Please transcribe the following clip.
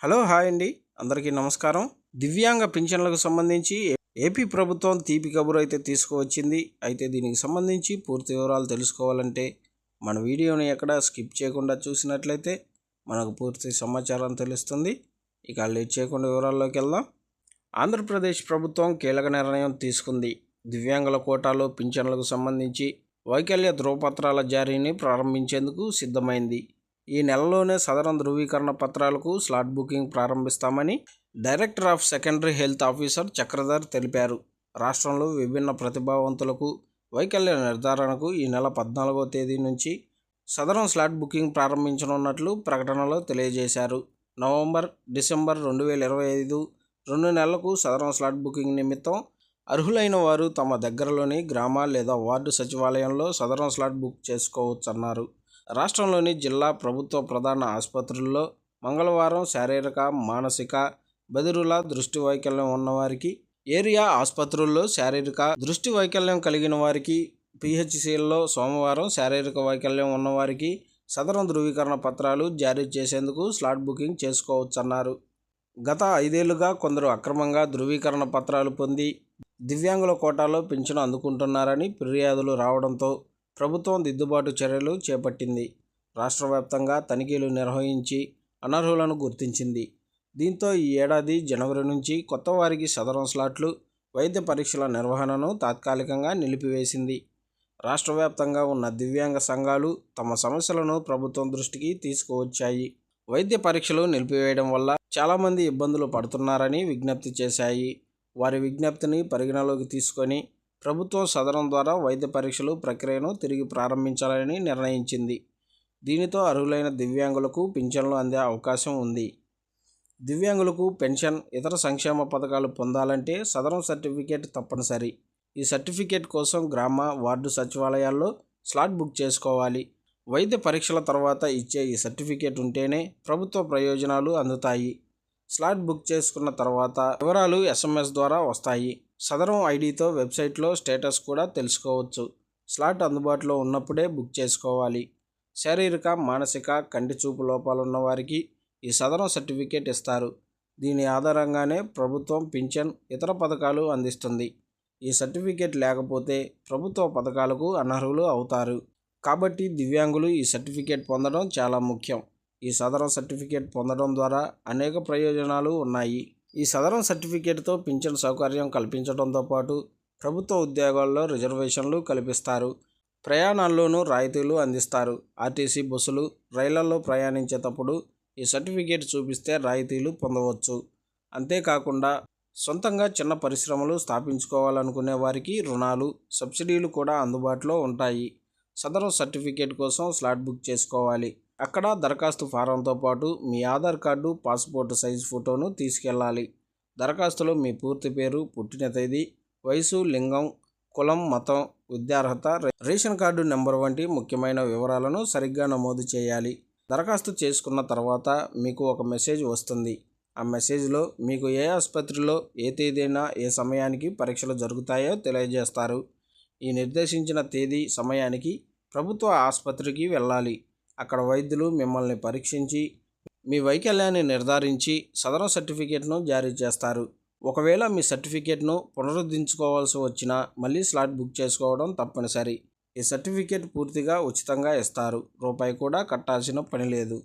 Hello hi అండి. అందరికీ నమస్కారం. దివ్యాంగ పింఛన్లకు సంబంధించి ఏపీ ప్రభుత్వం తీపి కబురు అయితే తీసుకువచ్చింది. అయితే దీనికి సంబంధించి పూర్తి వివరాలు తెలుసుకోవాలంటే మన వీడియోని ఎక్కడ స్కిప్ చేయకుండా చూసినట్లయితే మనకు పూర్తి సమాచారం తెలుస్తుంది. ఇక లేట్ చేయకుండా వివరాల్లోకి వెళ్దాం. ఆంధ్రప్రదేశ్ ప్రభుత్వం కీలక నిర్ణయం తీసుకుంది. దివ్యాంగుల కోటాలో పింఛన్లకు సంబంధించి వైకల్య ధృవపత్రాల జారీని ప్రారంభించేందుకు సిద్ధమైంది. ఈ నెలలోనే సదరం ధృవీకరణ పత్రాలకు స్లాట్ బుకింగ్ ప్రారంభిస్తామని director of secondary health officer Chakradhar తెలిపారు. రాష్ట్రంలో విభిన్న ప్రతిభావంతులకు వైకల్య నిర్ధారణకు ఈ నెల పద్నాలుగో తేదీ నుంచి సదరం స్లాట్ బుకింగ్ ప్రారంభించనున్నట్లు ప్రకటనలో తెలియజేశారు. నవంబర్ డిసెంబర్ రెండు వేల ఇరవై ఐదు రెండు నెలలకు సదరం స్లాట్ బుకింగ్ నిమిత్తం అర్హులైన వారు తమ దగ్గరలోని గ్రామ లేదా వార్డు సచివాలయంలో సదరం స్లాట్ బుక్ చేసుకోవచ్చన్నారు. రాష్ట్రంలోని జిల్లా ప్రభుత్వ ప్రధాన ఆసుపత్రుల్లో మంగళవారం శారీరక మానసిక బదిరుల దృష్టి వైకల్యం ఉన్నవారికి ఏరియా ఆసుపత్రుల్లో శారీరక దృష్టి వైకల్యం కలిగిన వారికి పిహెచ్సిల్లో సోమవారం శారీరక వైకల్యం ఉన్నవారికి సదరం ధృవీకరణ పత్రాలు జారీ చేసేందుకు స్లాట్ బుకింగ్ చేసుకోవచ్చన్నారు. గత ఐదేళ్ళుగా కొందరు అక్రమంగా ధృవీకరణ పత్రాలు పొంది దివ్యాంగుల కోటాలో పింఛను అందుకుంటున్నారని ఫిర్యాదులు రావడంతో ప్రభుత్వం దిద్దుబాటు చర్యలు చేపట్టింది. రాష్ట్ర వ్యాప్తంగా తనిఖీలు నిర్వహించి అనర్హులను గుర్తించింది. దీంతో ఈ ఏడాది జనవరి నుంచి కొత్త వారికి సదరం స్లాట్లు వైద్య పరీక్షల నిర్వహణను తాత్కాలికంగా నిలిపివేసింది. రాష్ట్ర వ్యాప్తంగా ఉన్న దివ్యాంగ సంఘాలు తమ సమస్యలను ప్రభుత్వం దృష్టికి తీసుకువచ్చాయి. వైద్య పరీక్షలు నిలిపివేయడం వల్ల చాలామంది ఇబ్బందులు పడుతున్నారని విజ్ఞప్తి చేశాయి. వారి విజ్ఞప్తిని పరిగణలోకి తీసుకొని ప్రభుత్వం సదనం ద్వారా వైద్య పరీక్షలు ప్రక్రియను తిరిగి ప్రారంభించాలని నిర్ణయించింది. దీనితో అర్హులైన దివ్యాంగులకు పింఛన్లు అందే అవకాశం ఉంది. దివ్యాంగులకు పెన్షన్ ఇతర సంక్షేమ పథకాలు పొందాలంటే సదరం సర్టిఫికేట్ తప్పనిసరి. ఈ సర్టిఫికేట్ కోసం గ్రామ వార్డు సచివాలయాల్లో స్లాట్ బుక్ చేసుకోవాలి. వైద్య పరీక్షల తర్వాత ఇచ్చే ఈ సర్టిఫికేట్ ఉంటేనే ప్రభుత్వ ప్రయోజనాలు అందుతాయి. స్లాట్ బుక్ చేసుకున్న తర్వాత వివరాలు ఎస్ఎంఎస్ ద్వారా వస్తాయి. సదరం ఐడితో వెబ్సైట్లో స్టేటస్ కూడా తెలుసుకోవచ్చు. స్లాట్ అందుబాటులో ఉన్నప్పుడే బుక్ చేసుకోవాలి. శారీరక మానసిక కంటి చూపు లోపాలున్న వారికి ఈ సదరం సర్టిఫికేట్ ఇస్తారు. దీని ఆధారంగానే ప్రభుత్వం పింఛన్ ఇతర పథకాలు అందిస్తుంది. ఈ సర్టిఫికేట్ లేకపోతే ప్రభుత్వ పథకాలకు అనర్హులు అవుతారు. కాబట్టి దివ్యాంగులు ఈ సర్టిఫికేట్ పొందడం చాలా ముఖ్యం. ఈ సదరం సర్టిఫికేట్ పొందడం ద్వారా అనేక ప్రయోజనాలు ఉన్నాయి. ఈ సదరం సర్టిఫికేట్తో పింఛన్ సౌకర్యం కల్పించడంతో పాటు ప్రభుత్వ ఉద్యోగాల్లో రిజర్వేషన్లు కల్పిస్తారు. ప్రయాణాల్లోనూ రాయితీలు అందిస్తారు. ఆర్టీసీ బస్సులు రైళ్ళలో ప్రయాణించేటప్పుడు ఈ సర్టిఫికేట్ చూపిస్తే రాయితీలు పొందవచ్చు. అంతేకాకుండా సొంతంగా చిన్న పరిశ్రమలు స్థాపించుకోవాలనుకునే వారికి రుణాలు సబ్సిడీలు కూడా అందుబాటులో ఉంటాయి. సదరం సర్టిఫికేట్ కోసం స్లాట్ బుక్ చేసుకోవాలి. అక్కడ దరఖాస్తు ఫారంతో పాటు మీ ఆధార్ కార్డు పాస్పోర్ట్ సైజ్ ఫోటోను తీసుకెళ్ళాలి. దరఖాస్తులో మీ పూర్తి పేరు పుట్టిన తేదీ వయసు లింగం కులం మతం విద్యార్హత రేషన్ కార్డు నెంబర్ వంటి ముఖ్యమైన వివరాలను సరిగ్గా నమోదు చేయాలి. దరఖాస్తు చేసుకున్న తర్వాత మీకు ఒక మెసేజ్ వస్తుంది. ఆ మెసేజ్లో మీకు ఏ ఆసుపత్రిలో ఏ తేదీన ఏ సమయానికి పరీక్షలు జరుగుతాయో తెలియజేస్తారు. ఈ నిర్దేశించిన తేదీ సమయానికి ప్రభుత్వ ఆసుపత్రికి వెళ్ళాలి. అక్కడ వైద్యులు మిమ్మల్ని పరీక్షించి మీ వైకల్యాన్ని నిర్ధారించి సదరం సర్టిఫికేట్ను జారీ చేస్తారు. ఒకవేళ మీ సర్టిఫికేట్ను పునరుద్ధరించుకోవాల్సి వచ్చినా మళ్ళీ స్లాట్ బుక్ చేసుకోవడం తప్పనిసరి. ఈ సర్టిఫికేట్ పూర్తిగా ఉచితంగా ఇస్తారు. రూపాయి కూడా కట్టాల్సిన పని లేదు.